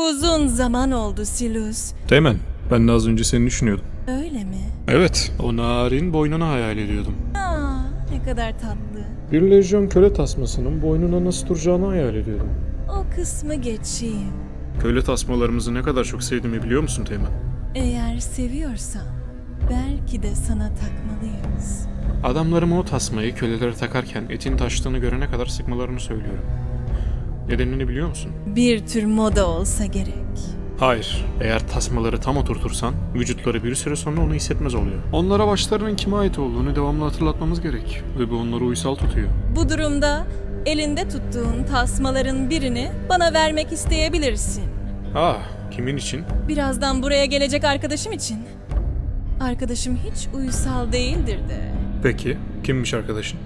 Uzun zaman oldu Silus. Teğmen, ben de az önce seni düşünüyordum. Öyle mi? Evet, o narin boynunu hayal ediyordum. Aa, ne kadar tatlı. Bir lejyon köle tasmasının boynuna nasıl duracağını hayal ediyordum. O kısmı geçeyim. Köle tasmalarımızı ne kadar çok sevdiğimi biliyor musun Teğmen? Eğer seviyorsan belki de sana takmalıyız. Adamlarıma o tasmayı kölelere takarken etin taştığını görene kadar sıkmalarını söylüyorum. Nedenini biliyor musun? Bir tür moda olsa gerek. Hayır. Eğer tasmaları tam oturtursan vücutları bir süre sonra onu hissetmez oluyor. Onlara başlarının kime ait olduğunu devamlı hatırlatmamız gerek. Ve bu onları uysal tutuyor. Bu durumda elinde tuttuğun tasmaların birini bana vermek isteyebilirsin. Ah, kimin için? Birazdan buraya gelecek arkadaşım için. Arkadaşım hiç uysal değildir de. Peki, kimmiş arkadaşın?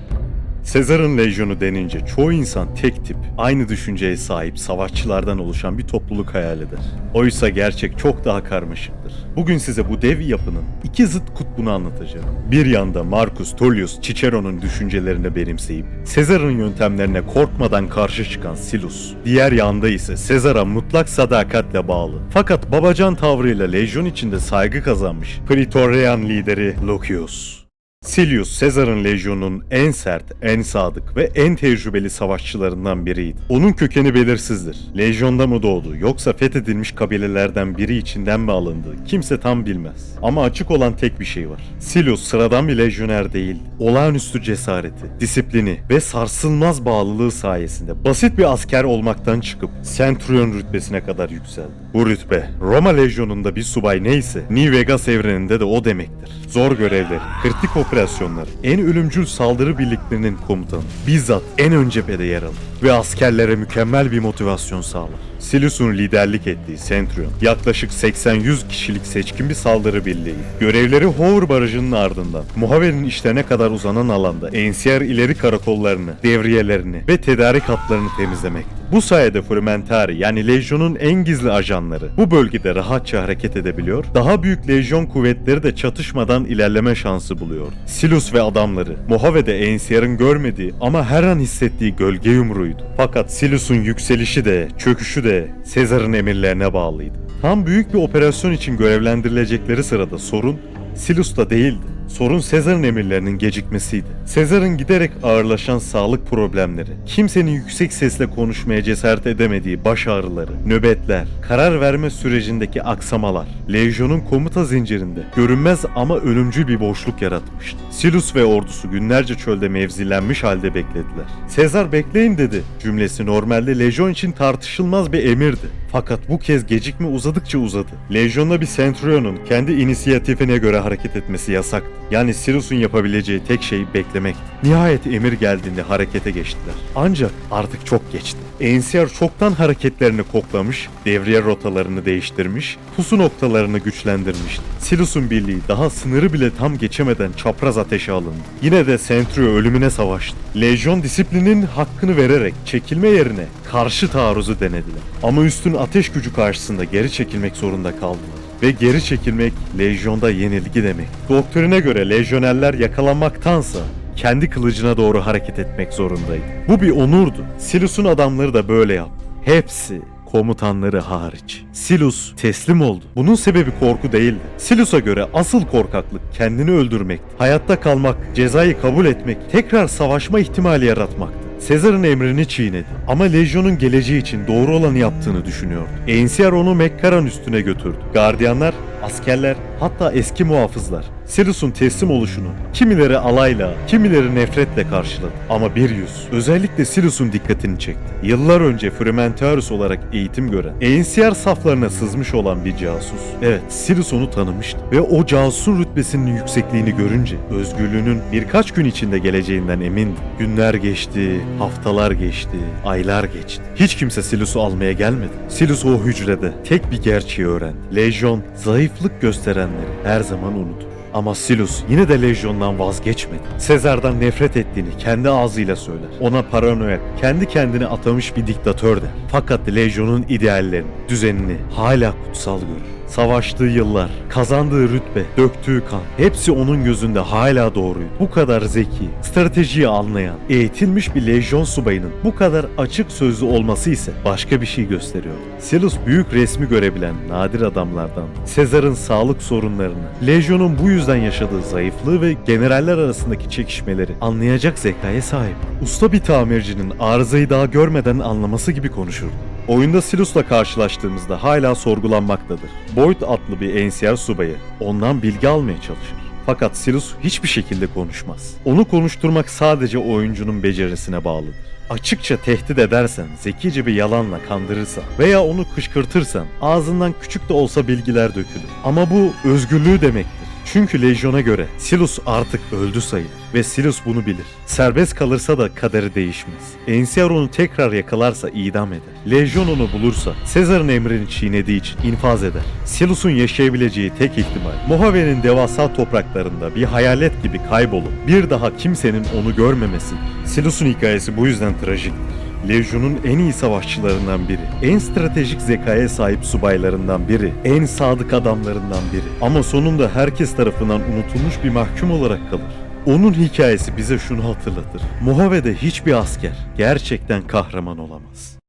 Sezar'ın lejyonu denince çoğu insan tek tip, aynı düşünceye sahip savaşçılardan oluşan bir topluluk hayal eder. Oysa gerçek çok daha karmaşıktır. Bugün size bu dev yapının iki zıt kutbunu anlatacağım. Bir yanda Marcus Tullius Cicero'nun düşüncelerini benimseyip Sezar'ın yöntemlerine korkmadan karşı çıkan Silus. Diğer yanda ise Sezar'a mutlak sadakatle bağlı. Fakat babacan tavrıyla lejyon içinde saygı kazanmış Praetorian lideri Lucius. Silius, Sezar'ın lejyonunun en sert, en sadık ve en tecrübeli savaşçılarından biriydi. Onun kökeni belirsizdir. Lejyonda mı doğdu yoksa fethedilmiş kabilelerden biri içinden mi alındı kimse tam bilmez. Ama açık olan tek bir şey var. Silius sıradan bir lejyoner değildi. Olağanüstü cesareti, disiplini ve sarsılmaz bağlılığı sayesinde basit bir asker olmaktan çıkıp Centurion rütbesine kadar yükseldi. Bu rütbe Roma lejyonunda bir subay neyse New Vegas evreninde de o demektir. Zor görevleri, kritik operasyonlar, en ölümcül saldırı birliklerinin komutanı. Bizzat en ön cephede yer alır ve askerlere mükemmel bir motivasyon sağlar. Silus'un liderlik ettiği Centurion, yaklaşık 80-100 kişilik seçkin bir saldırı birliği. Görevleri Hoover Barajı'nın ardından, Muhaver'in işlerine kadar uzanan alanda NCR ileri karakollarını, devriyelerini ve tedarik hatlarını temizlemekti. Bu sayede Frumentarii yani Lejyon'un en gizli ajanları bu bölgede rahatça hareket edebiliyor, daha büyük Lejyon kuvvetleri de çatışmadan ilerleme şansı buluyor. Silus ve adamları Mohave'de NCR'ın görmediği ama her an hissettiği gölge yumruğuydu. Fakat Silus'un yükselişi de, çöküşü de Sezar'ın emirlerine bağlıydı. Tam büyük bir operasyon için görevlendirilecekleri sırada sorun Silus'ta değildi. Sorun Sezar'ın emirlerinin gecikmesiydi. Sezar'ın giderek ağırlaşan sağlık problemleri, kimsenin yüksek sesle konuşmaya cesaret edemediği baş ağrıları, nöbetler, karar verme sürecindeki aksamalar, Lejyon'un komuta zincirinde görünmez ama ölümcül bir boşluk yaratmıştı. Silus ve ordusu günlerce çölde mevzilenmiş halde beklediler. Sezar bekleyin dedi cümlesi normalde Lejyon için tartışılmaz bir emirdi. Fakat bu kez gecikme uzadıkça uzadı. Lejyon'da bir Centurion'un kendi inisiyatifine göre hareket etmesi yasaktı. Yani Silus'un yapabileceği tek şey beklemek. Nihayet emir geldiğinde harekete geçtiler. Ancak artık çok geçti. NCR çoktan hareketlerini koklamış, devriye rotalarını değiştirmiş, pusu noktalarını güçlendirmişti. Silus'un birliği daha sınırı bile tam geçemeden çapraz ateşe alındı. Yine de Centurio ölümüne savaştı. Lejyon disiplinin hakkını vererek çekilme yerine karşı taarruzu denediler. Ama üstün ateş gücü karşısında geri çekilmek zorunda kaldılar. Ve geri çekilmek lejyonda yenilgi demek. Doktrine göre lejyonerler yakalanmaktansa kendi kılıcına doğru hareket etmek zorundaydı. Bu bir onurdu. Silus'un adamları da böyle yaptı. Hepsi komutanları hariç. Silus teslim oldu. Bunun sebebi korku değildi. Silus'a göre asıl korkaklık kendini öldürmek, hayatta kalmak, cezayı kabul etmek, tekrar savaşma ihtimali yaratmaktı. Sezar'ın emrini çiğnedi ama Lejyon'un geleceği için doğru olanı yaptığını düşünüyordu. NCR onu Mekkaran üstüne götürdü. Gardiyanlar, askerler, hatta eski muhafızlar Silus'un teslim oluşunu kimileri alayla, kimileri nefretle karşıladı. Ama bir yüz özellikle Silus'un dikkatini çekti. Yıllar önce Frumentaris olarak eğitim gören, NCR saflarına sızmış olan bir casus. Evet, Silus onu tanımıştı ve o casusun rütbesinin yüksekliğini görünce özgürlüğünün birkaç gün içinde geleceğinden emindi. Günler geçti, haftalar geçti, aylar geçti. Hiç kimse Silus'u almaya gelmedi. Silus o hücrede tek bir gerçeği öğrendi. Lejyon zayıflık gösterenleri her zaman unutur. Ama Silus yine de Lejyon'dan vazgeçmedi. Sezar'dan nefret ettiğini kendi ağzıyla söyler. Ona paranoyak, kendi kendini atamış bir diktatör der. Fakat Lejyon'un ideallerini, düzenini hala kutsal görür. Savaştığı yıllar, kazandığı rütbe, döktüğü kan hepsi onun gözünde hala doğruydu. Bu kadar zeki, stratejiyi anlayan, eğitilmiş bir lejyon subayının bu kadar açık sözlü olması ise başka bir şey gösteriyor. Silus büyük resmi görebilen nadir adamlardan. Sezar'ın sağlık sorunlarını, lejyonun bu yüzden yaşadığı zayıflığı ve generaller arasındaki çekişmeleri anlayacak zekaya sahip. Usta bir tamircinin arızayı daha görmeden anlaması gibi konuşurdu. Oyunda Silus'la karşılaştığımızda hala sorgulanmaktadır. Boyd adlı bir NCR subayı ondan bilgi almaya çalışır. Fakat Silus hiçbir şekilde konuşmaz. Onu konuşturmak sadece oyuncunun becerisine bağlıdır. Açıkça tehdit edersen, zekice bir yalanla kandırırsan veya onu kışkırtırsan ağzından küçük de olsa bilgiler dökülür. Ama bu özgürlüğü demektir. Çünkü Legion'a göre Silus artık öldü sayılır ve Silus bunu bilir. Serbest kalırsa da kaderi değişmez. NCR onu tekrar yakalarsa idam eder. Legion onu bulursa Sezar'ın emrini çiğnediği için infaz eder. Silus'un yaşayabileceği tek ihtimal Mohave'nin devasa topraklarında bir hayalet gibi kaybolup bir daha kimsenin onu görmemesi. Silus'un hikayesi bu yüzden trajiktir. Legion'un en iyi savaşçılarından biri, en stratejik zekaya sahip subaylarından biri, en sadık adamlarından biri. Ama sonunda herkes tarafından unutulmuş bir mahkum olarak kalır. Onun hikayesi bize şunu hatırlatır. Mohave'de hiçbir asker gerçekten kahraman olamaz.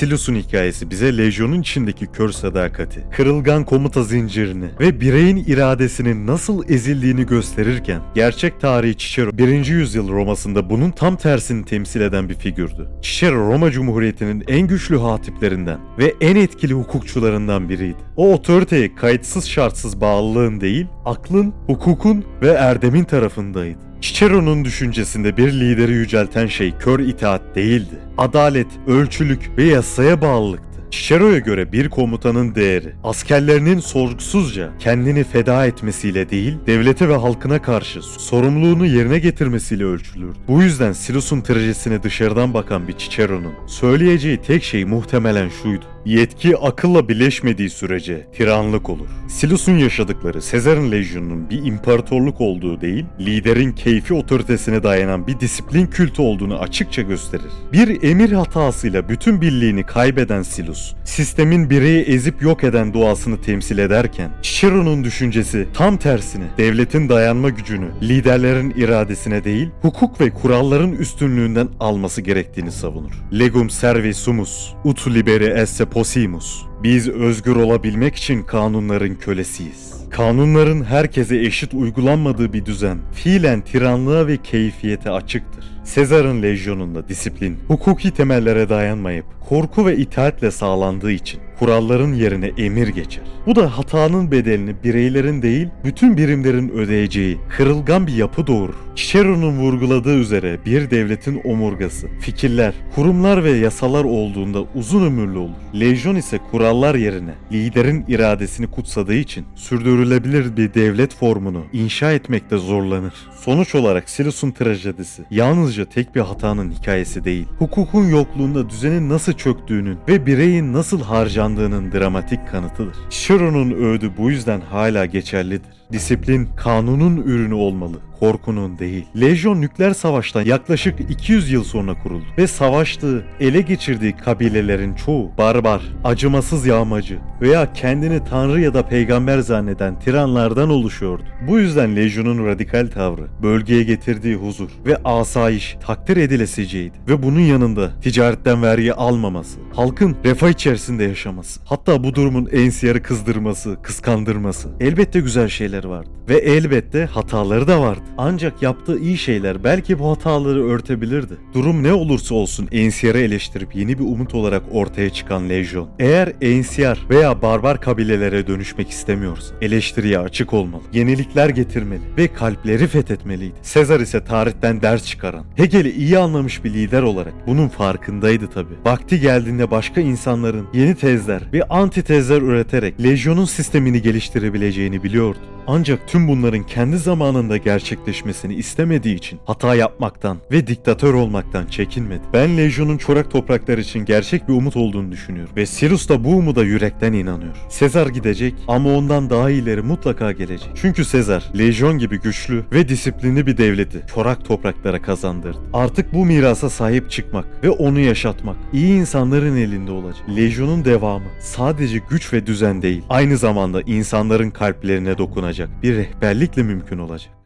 Silus'un hikayesi bize Legion'un içindeki kör sadakati, kırılgan komuta zincirini ve bireyin iradesinin nasıl ezildiğini gösterirken, gerçek tarihi Cicero 1. yüzyıl Roma'sında bunun tam tersini temsil eden bir figürdü. Cicero Roma Cumhuriyeti'nin en güçlü hatiplerinden ve en etkili hukukçularından biriydi. O otoriteye kayıtsız şartsız bağlılığın değil, aklın, hukukun ve erdemin tarafındaydı. Cicero'nun düşüncesinde bir lideri yücelten şey kör itaat değildi. Adalet, ölçülük ve yasaya bağlılıktı. Cicero'ya göre bir komutanın değeri, askerlerinin sorgusuzca kendini feda etmesiyle değil, devlete ve halkına karşı sorumluluğunu yerine getirmesiyle ölçülürdü. Bu yüzden Silus'un trajesine dışarıdan bakan bir Cicero'nun söyleyeceği tek şey muhtemelen şuydu. Yetki akılla birleşmediği sürece tiranlık olur. Silus'un yaşadıkları Sezar'ın lejyonunun bir imparatorluk olduğu değil, liderin keyfi otoritesine dayanan bir disiplin kültü olduğunu açıkça gösterir. Bir emir hatasıyla bütün birliğini kaybeden Silus, sistemin bireyi ezip yok eden doğasını temsil ederken, Cicero'nun düşüncesi tam tersine devletin dayanma gücünü liderlerin iradesine değil, hukuk ve kuralların üstünlüğünden alması gerektiğini savunur. Legum servi sumus, ut liberi esse possimus. Biz özgür olabilmek için kanunların kölesiyiz. Kanunların herkese eşit uygulanmadığı bir düzen fiilen tiranlığa ve keyfiyete açıktır. Sezar'ın lejyonunda disiplin, hukuki temellere dayanmayıp korku ve itaatle sağlandığı için kuralların yerine emir geçer. Bu da hatanın bedelini bireylerin değil, bütün birimlerin ödeyeceği kırılgan bir yapı doğurur. Cicero'nun vurguladığı üzere bir devletin omurgası, fikirler, kurumlar ve yasalar olduğunda uzun ömürlü olur. Lejyon ise kurallar yerine liderin iradesini kutsadığı için sürdürülebilir bir devlet formunu inşa etmekte zorlanır. Sonuç olarak Silus'un trajedisi yalnızca tek bir hatanın hikayesi değil. Hukukun yokluğunda düzenin nasıl çöktüğünün ve bireyin nasıl harcandığının dramatik kanıtıdır. Cicero'nun öğüdü bu yüzden hala geçerlidir. Disiplin kanunun ürünü olmalı, korkunun değil. Lejyon nükleer savaştan yaklaşık 200 yıl sonra kuruldu ve savaştığı, ele geçirdiği kabilelerin çoğu barbar, acımasız yağmacı veya kendini tanrı ya da peygamber zanneden tiranlardan oluşuyordu. Bu yüzden Lejyon'un radikal tavrı, bölgeye getirdiği huzur ve asayiş takdir edilesiceydi ve bunun yanında ticaretten vergi almaması, halkın refah içerisinde yaşaması, hatta bu durumun NCR'ı kızdırması, kıskandırması elbette güzel şeyler vardı ve elbette hataları da vardı. Ancak yaptığı iyi şeyler belki bu hataları örtebilirdi. Durum ne olursa olsun NCR'ı eleştirip yeni bir umut olarak ortaya çıkan Legion. Eğer NCR veya barbar kabilelere dönüşmek istemiyorsa eleştiriye açık olmalı. Yenilikler getirmeli ve kalpleri fethetmeliydi. Sezar ise tarihten ders çıkaran, Hegel'i iyi anlamış bir lider olarak bunun farkındaydı tabi. Vakti geldiğinde başka insanların yeni tezler ve antitezler üreterek Legion'un sistemini geliştirebileceğini biliyordu. Ancak tüm bunların kendi zamanında gerçekleşmesini istemediği için hata yapmaktan ve diktatör olmaktan çekinmedi. Ben Legion'un çorak topraklar için gerçek bir umut olduğunu düşünüyorum ve Sirus da bu umuda yürekten inanıyor. Sezar gidecek ama ondan daha iyileri mutlaka gelecek. Çünkü Sezar Legion gibi güçlü ve disiplinli bir devleti çorak topraklara kazandırdı. Artık bu mirasa sahip çıkmak ve onu yaşatmak iyi insanların elinde olacak. Legion'un devamı sadece güç ve düzen değil, aynı zamanda insanların kalplerine dokunacak bir rehberlikle mümkün olacak.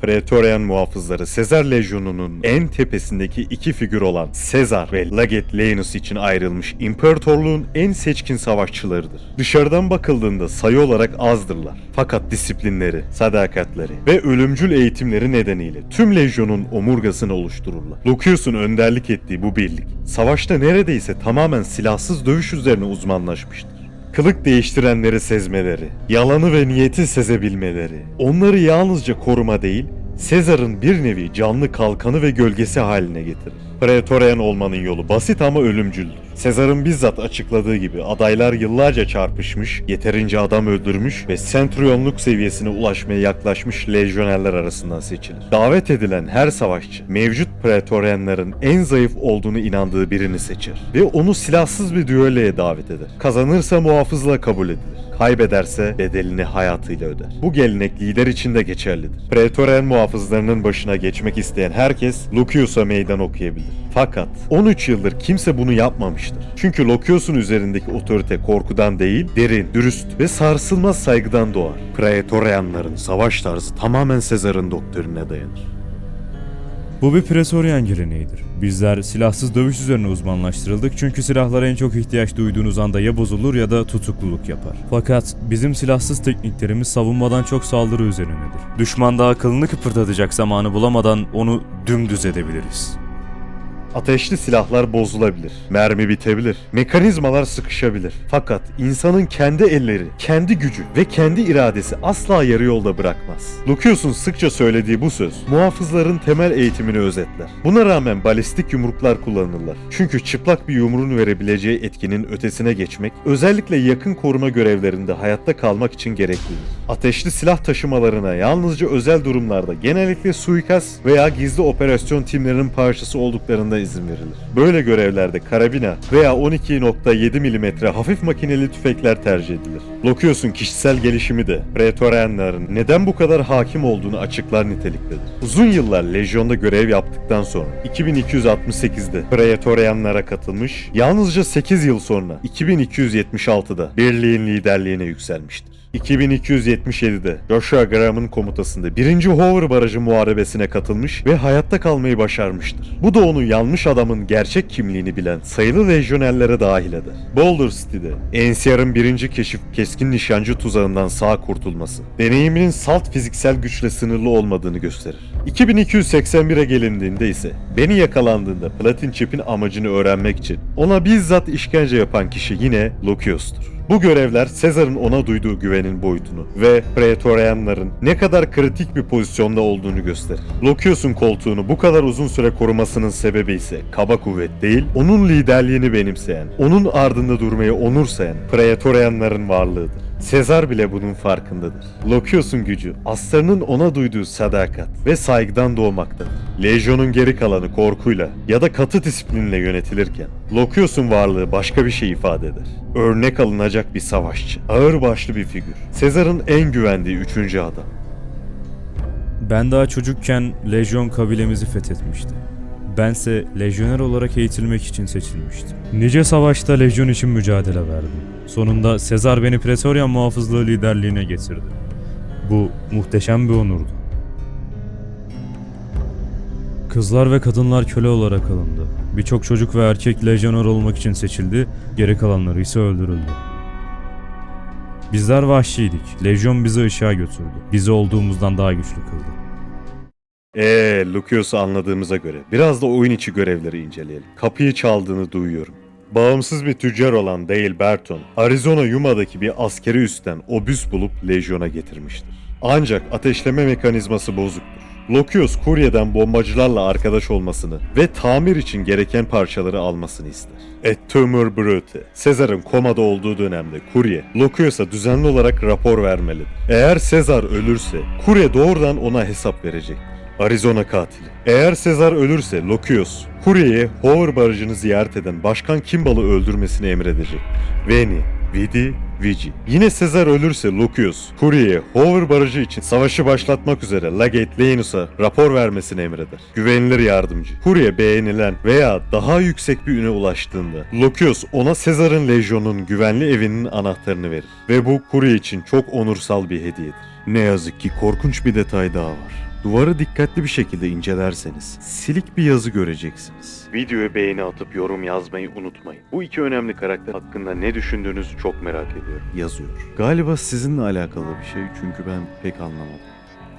Praetorian muhafızları Sezar Legionu'nun en tepesindeki iki figür olan Sezar ve Laget Leonus için ayrılmış imparatorluğun en seçkin savaşçılarıdır. Dışarıdan bakıldığında sayı olarak azdırlar. Fakat disiplinleri, sadakatleri ve ölümcül eğitimleri nedeniyle tüm Legion'un omurgasını oluştururlar. Lucius'un önderlik ettiği bu birlik, savaşta neredeyse tamamen silahsız dövüş üzerine uzmanlaşmıştır kılık değiştirenleri sezmeleri, yalanı ve niyeti sezebilmeleri, onları yalnızca koruma değil, Sezar'ın bir nevi canlı kalkanı ve gölgesi haline getirir. Praetorian olmanın yolu basit ama ölümcüldür. Sezar'ın bizzat açıkladığı gibi adaylar yıllarca çarpışmış, yeterince adam öldürmüş ve sentriyonluk seviyesine ulaşmaya yaklaşmış lejyonerler arasından seçilir. Davet edilen her savaşçı mevcut Praetorianların en zayıf olduğunu inandığı birini seçer ve onu silahsız bir düelloya davet eder. Kazanırsa muhafızla kabul edilir. Kaybederse bedelini hayatıyla öder. Bu gelenek lider için de geçerlidir. Praetorian muhafızlarının başına geçmek isteyen herkes Lucius'a meydan okuyabilir. Fakat 13 yıldır kimse bunu yapmamıştır. Çünkü Lucius'un üzerindeki otorite korkudan değil, derin, dürüst ve sarsılmaz saygıdan doğar. Praetorianların savaş tarzı tamamen Sezar'ın doktrinine dayanır. Bu bir Presoryan geleneğidir. Bizler silahsız dövüş üzerine uzmanlaştırıldık çünkü silahlara en çok ihtiyaç duyduğunuz anda ya bozulur ya da tutukluluk yapar. Fakat bizim silahsız tekniklerimiz savunmadan çok saldırı üzerinedir. Düşman daha kılını kıpırdatacak zamanı bulamadan onu dümdüz edebiliriz. Ateşli silahlar bozulabilir, mermi bitebilir, mekanizmalar sıkışabilir. Fakat insanın kendi elleri, kendi gücü ve kendi iradesi asla yarı yolda bırakmaz. Lucius'un sıkça söylediği bu söz, muhafızların temel eğitimini özetler. Buna rağmen balistik yumruklar kullanırlar. Çünkü çıplak bir yumruğun verebileceği etkinin ötesine geçmek, özellikle yakın koruma görevlerinde hayatta kalmak için gereklidir. Ateşli silah taşımalarına yalnızca özel durumlarda genellikle suikast veya gizli operasyon timlerinin parçası olduklarında izin verilir. Böyle görevlerde karabina veya 12.7 mm hafif makineli tüfekler tercih edilir. Lokios'un kişisel gelişimi de Praetorianların neden bu kadar hakim olduğunu açıklar niteliktedir. Uzun yıllar Lejyon'da görev yaptıktan sonra 2268'de Praetorianlara katılmış, yalnızca 8 yıl sonra 2276'da birliğin liderliğine yükselmiştir. 2277'de Joshua Graham'ın komutasında 1. Hoover Barajı muharebesine katılmış ve hayatta kalmayı başarmıştır. Bu da onu yanmış adamın gerçek kimliğini bilen sayılı lejyonerlere dahil eder. Boulder City'de NCR'ın birinci keşif keskin nişancı tuzağından sağ kurtulması, deneyiminin salt fiziksel güçle sınırlı olmadığını gösterir. 2281'e gelindiğinde ise Beni yakalandığında Platin Chip'in amacını öğrenmek için ona bizzat işkence yapan kişi yine Lucius'tur. Bu görevler Sezar'ın ona duyduğu güvenin boyutunu ve Praetorianların ne kadar kritik bir pozisyonda olduğunu gösterir. Lucius'un koltuğunu bu kadar uzun süre korumasının sebebi ise kaba kuvvet değil, onun liderliğini benimseyen, onun ardında durmayı onur sayan Praetorianların varlığıdır. Sezar bile bunun farkındadır. Lucius'un gücü, aslarının ona duyduğu sadakat ve saygıdan doğmaktadır. Legion'un geri kalanı korkuyla ya da katı disiplinle yönetilirken, Lucius'un varlığı başka bir şey ifade eder. Örnek alınacak bir savaşçı, ağırbaşlı bir figür. Sezar'ın en güvendiği üçüncü adam. Ben daha çocukken Lejyon kabilemizi fethetmişti. Bense lejyoner olarak eğitilmek için seçilmiştim. Nice savaşta lejyon için mücadele verdim. Sonunda Sezar beni Pretorian muhafızlığı liderliğine getirdi. Bu muhteşem bir onurdu. Kızlar ve kadınlar köle olarak alındı. Birçok çocuk ve erkek lejyoner olmak için seçildi, geri kalanları ise öldürüldü. Bizler vahşiydik. Lejyon bizi ışığa götürdü. Bizi olduğumuzdan daha güçlü kıldı. Eee Lucius'u anladığımıza göre biraz da oyun içi görevleri inceleyelim. Kapıyı çaldığını duyuyorum. Bağımsız bir tüccar olan Dale Burton, Arizona Yuma'daki bir askeri üstten obüs bulup Legion'a getirmiştir. Ancak ateşleme mekanizması bozuktur. Lokios kuryeden bombacılarla arkadaş olmasını ve tamir için gereken parçaları almasını ister. Et Tumor Brute, Sezar'ın komada olduğu dönemde kurye, Lokios'a düzenli olarak rapor vermelidir. Eğer Sezar ölürse, kurye doğrudan ona hesap verecek. Arizona katili. Eğer Sezar ölürse Lokios, kuryeye Hoover barajını ziyaret eden Başkan Kimbal'ı öldürmesini emredecek. Veni, Vidi, Vici. Yine Sezar ölürse Lucius, Kuryeye Hoover Barajı için savaşı başlatmak üzere Legate Lenus'a rapor vermesini emreder. Güvenilir yardımcı. Kurye beğenilen veya daha yüksek bir üne ulaştığında Lucius ona Sezar'ın lejyonun güvenli evinin anahtarını verir. Ve bu Kurye için çok onursal bir hediyedir. Ne yazık ki korkunç bir detay daha var. Duvarı dikkatli bir şekilde incelerseniz silik bir yazı göreceksiniz. Videoya beğeni atıp yorum yazmayı unutmayın. Bu iki önemli karakter hakkında ne düşündüğünüzü çok merak ediyorum. Yazıyor. Galiba sizinle alakalı bir şey çünkü ben pek anlamadım.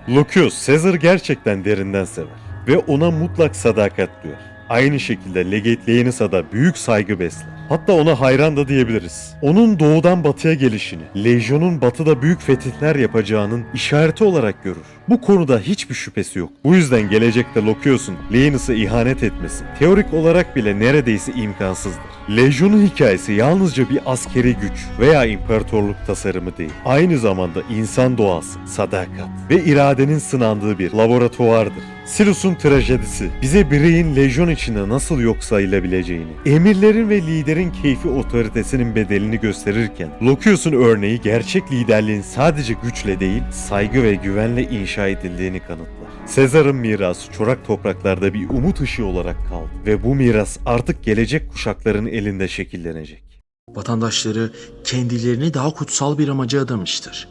Lucius, Caesar gerçekten derinden sever ve ona mutlak sadakat duyar. Aynı şekilde Legate Leonis'a da büyük saygı besler. Hatta ona hayran da diyebiliriz. Onun doğudan batıya gelişini, Legion'un batıda büyük fetihler yapacağının işareti olarak görür. Bu konuda hiçbir şüphesi yok. Bu yüzden gelecekte Lokios'un Leonis'a ihanet etmesi teorik olarak bile neredeyse imkansızdır. Legion'un hikayesi yalnızca bir askeri güç veya imparatorluk tasarımı değil. Aynı zamanda insan doğası, sadakat ve iradenin sınandığı bir laboratuvardır. Silus'un trajedisi bize bireyin lejyon içinde nasıl yok sayılabileceğini, emirlerin ve liderin keyfi otoritesinin bedelini gösterirken, Lokius'un örneği gerçek liderliğin sadece güçle değil, saygı ve güvenle inşa edildiğini kanıtlar. Sezar'ın mirası çorak topraklarda bir umut ışığı olarak kaldı ve bu miras artık gelecek kuşakların elinde şekillenecek. Vatandaşları kendilerini daha kutsal bir amaca adamıştır.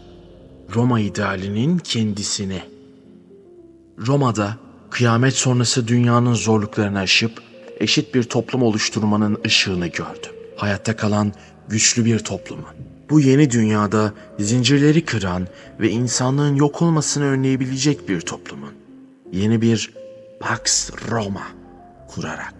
Roma idealinin kendisine. Roma'da kıyamet sonrası dünyanın zorluklarını aşıp eşit bir toplum oluşturmanın ışığını gördü. Hayatta kalan güçlü bir toplumun. Bu yeni dünyada zincirleri kıran ve insanlığın yok olmasını önleyebilecek bir toplumun. Yeni bir Pax Roma kurarak.